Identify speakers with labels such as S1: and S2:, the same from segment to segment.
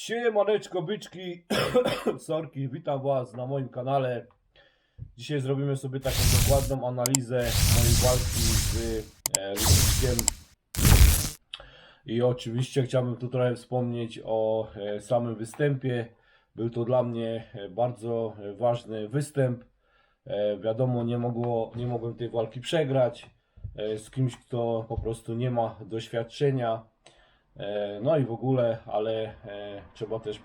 S1: Siemaneczko byczki, sorki, witam was na moim kanale. Dzisiaj zrobimy sobie taką dokładną analizę mojej walki z e, Ludwiczkiem. I oczywiście chciałbym tu trochę wspomnieć o e, samym występie. Był to dla mnie e, bardzo ważny występ. E, wiadomo, nie, mogło, nie mogłem tej walki przegrać z kimś, kto po prostu nie ma doświadczenia. E, No i w ogóle, ale e, trzeba też e,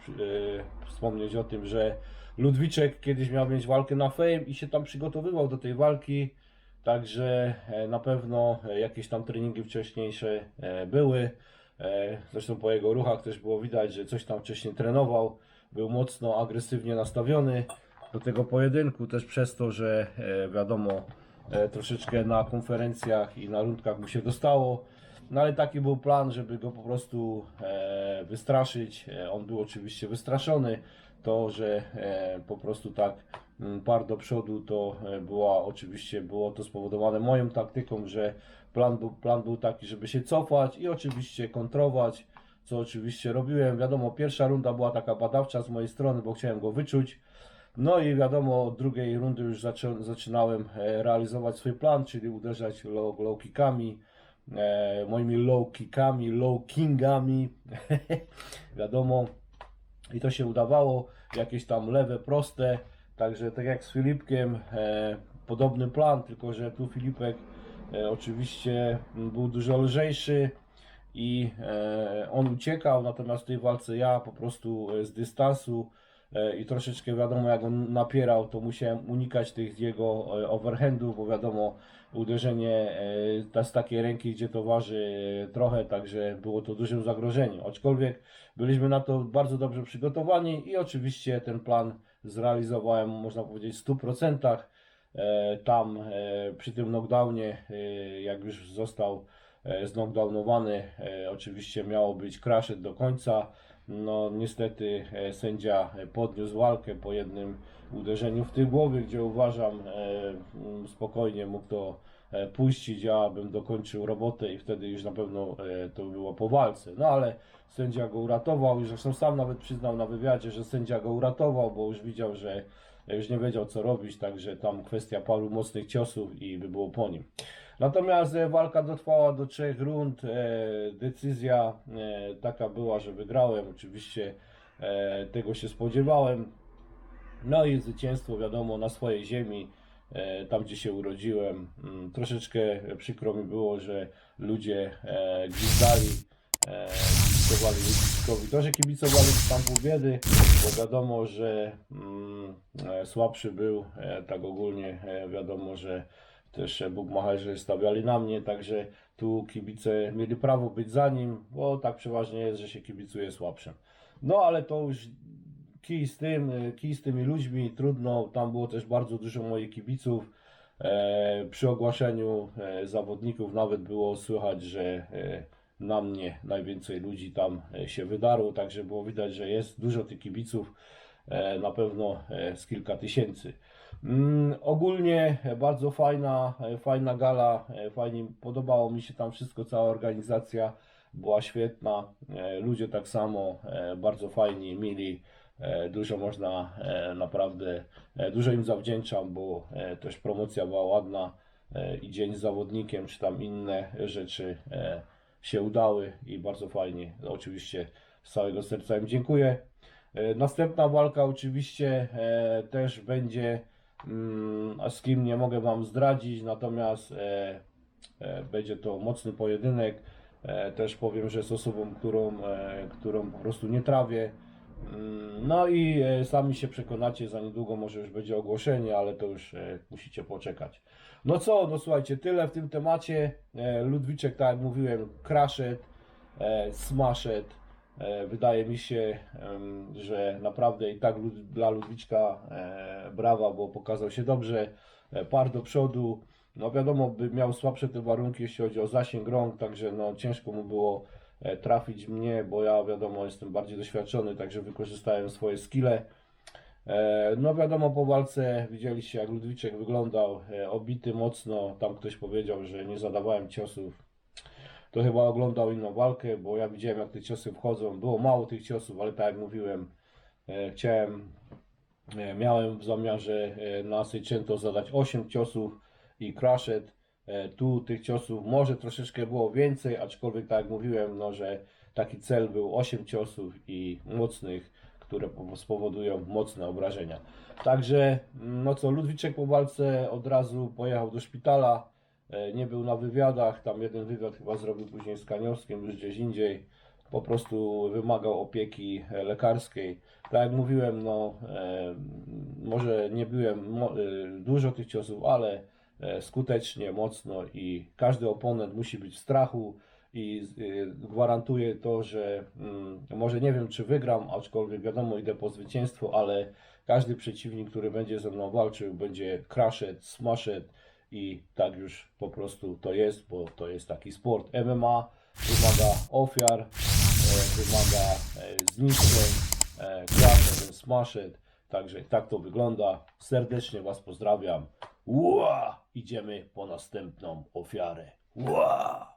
S1: wspomnieć o tym, że Ludwiczek kiedyś miał mieć walkę na Fame i się tam przygotowywał do tej walki. Także na pewno jakieś tam treningi wcześniejsze były. Zresztą po jego ruchach też było widać, że coś tam wcześniej trenował. Był mocno agresywnie nastawiony do tego pojedynku, też przez to, że wiadomo, troszeczkę na konferencjach i na rundkach mu się dostało. No ale taki był plan, żeby go po prostu e, wystraszyć. E, on był oczywiście wystraszony. To, że e, po prostu tak mm, par do przodu, to e, była oczywiście było to spowodowane moją taktyką, że plan był, plan był taki, żeby się cofać i oczywiście kontrować, co oczywiście robiłem. Wiadomo, pierwsza runda była taka badawcza z mojej strony, bo chciałem go wyczuć. No i wiadomo, od drugiej rundy już zaczą, zaczynałem e, realizować swój plan, czyli uderzać low, low kickami, moimi low kickami, low kingami, wiadomo, i to się udawało, jakieś tam lewe, proste, także tak jak z Filipkiem, e, podobny plan, tylko że tu Filipek e, oczywiście był dużo lżejszy i e, on uciekał, natomiast w tej walce ja po prostu e, z dystansu e, i troszeczkę wiadomo jak on napierał, to musiałem unikać tych jego e, overhandów, bo wiadomo uderzenie e, z takiej ręki, gdzie to waży e, trochę, także było to dużym zagrożeniem. Aczkolwiek byliśmy na to bardzo dobrze przygotowani i oczywiście ten plan zrealizowałem, można powiedzieć, w 100%. E, Tam e, przy tym knockdownie, e, jak już został e, zknockdownowany, e, oczywiście miało być crashet do końca. No niestety e, sędzia podniósł walkę po jednym uderzeniu w tył głowy, gdzie uważam e, spokojnie mógł to e, puścić, ja bym dokończył robotę i wtedy już na pewno e, to było po walce. No ale sędzia go uratował i zresztą sam nawet przyznał na wywiadzie, że sędzia go uratował, bo już widział, że już nie wiedział co robić, także tam kwestia paru mocnych ciosów i by było po nim. Natomiast e, walka dotrwała do trzech rund. E, decyzja e, taka była, że wygrałem. Oczywiście e, tego się spodziewałem. No i zwycięstwo, wiadomo, na swojej ziemi, e, tam gdzie się urodziłem. Mm, Troszeczkę przykro mi było, że ludzie e, gwizdali, e, kibicowali Ludwikowi. To, że kibicowali tam pół biedy, bo wiadomo, że mm, e, słabszy był, e, tak ogólnie e, wiadomo, że też e, bukmacherzy stawiali na mnie, także tu kibice mieli prawo być za nim, bo tak przeważnie jest, że się kibicuje słabszym. No ale to już kij z tym, y, kij z tymi ludźmi, trudno, tam było też bardzo dużo moich kibiców. E, przy ogłaszeniu e, zawodników nawet było słychać, że e, na mnie najwięcej ludzi tam e, się wydarło, także było widać, że jest dużo tych kibiców, e, na pewno e, z kilka tysięcy. Mm, ogólnie e, bardzo fajna, e, fajna gala, e, fajnie podobało mi się tam wszystko, cała organizacja była świetna, e, ludzie tak samo e, bardzo fajni, mili, e, dużo można e, naprawdę, e, dużo im zawdzięczam, bo e, też promocja była ładna e, i dzień z zawodnikiem, czy tam inne rzeczy e, się udały i bardzo fajnie, oczywiście z całego serca im dziękuję. E, Następna walka oczywiście e, też będzie, mm, z kim nie mogę Wam zdradzić, natomiast e, e, będzie to mocny pojedynek. E, Też powiem, że z osobą, którą, e, którą po prostu nie trawię. Mm, No i e, sami się przekonacie, za niedługo może już będzie ogłoszenie, ale to już e, musicie poczekać. No co, no słuchajcie, tyle w tym temacie. E, Ludwiczek, tak jak mówiłem, crashet, smashet. E, Wydaje mi się, że naprawdę i tak dla Ludwiczka brawa, bo pokazał się dobrze, par do przodu. No wiadomo, by miał słabsze te warunki, jeśli chodzi o zasięg rąk, także no ciężko mu było trafić mnie, bo ja wiadomo jestem bardziej doświadczony, także wykorzystałem swoje skille. E, No wiadomo, po walce widzieliście jak Ludwiczek wyglądał, e, obity mocno, tam ktoś powiedział, że nie zadawałem ciosów. to chyba oglądał inną walkę, bo ja widziałem jak te ciosy wchodzą. Było mało tych ciosów, ale tak jak mówiłem, e, chciałem, e, miałem w zamiarze e, na Seicento zadać 8 ciosów i crushet. E, tu tych ciosów może troszeczkę było więcej, aczkolwiek tak jak mówiłem, no, że taki cel był 8 ciosów i mocnych, które po- spowodują mocne obrażenia. Także, no co, Ludwiczek po walce od razu pojechał do szpitala, e, nie był na wywiadach, tam jeden wywiad chyba zrobił później z Kaniowskim, już gdzieś indziej, po prostu wymagał opieki e, lekarskiej. Tak jak mówiłem, no, może nie byłem dużo tych ciosów, ale skutecznie, mocno i każdy oponent musi być w strachu i y, gwarantuję to, że mm, może nie wiem czy wygram, aczkolwiek wiadomo idę po zwycięstwo, ale każdy przeciwnik, który będzie ze mną walczył, będzie crushed, smashed i tak już po prostu to jest, bo to jest taki sport. MMA wymaga ofiar, e, wymaga e, zniszczeń, e, crushed and smashed, także tak to wygląda. Serdecznie Was pozdrawiam. Ła! Idziemy po następną ofiarę. Ła!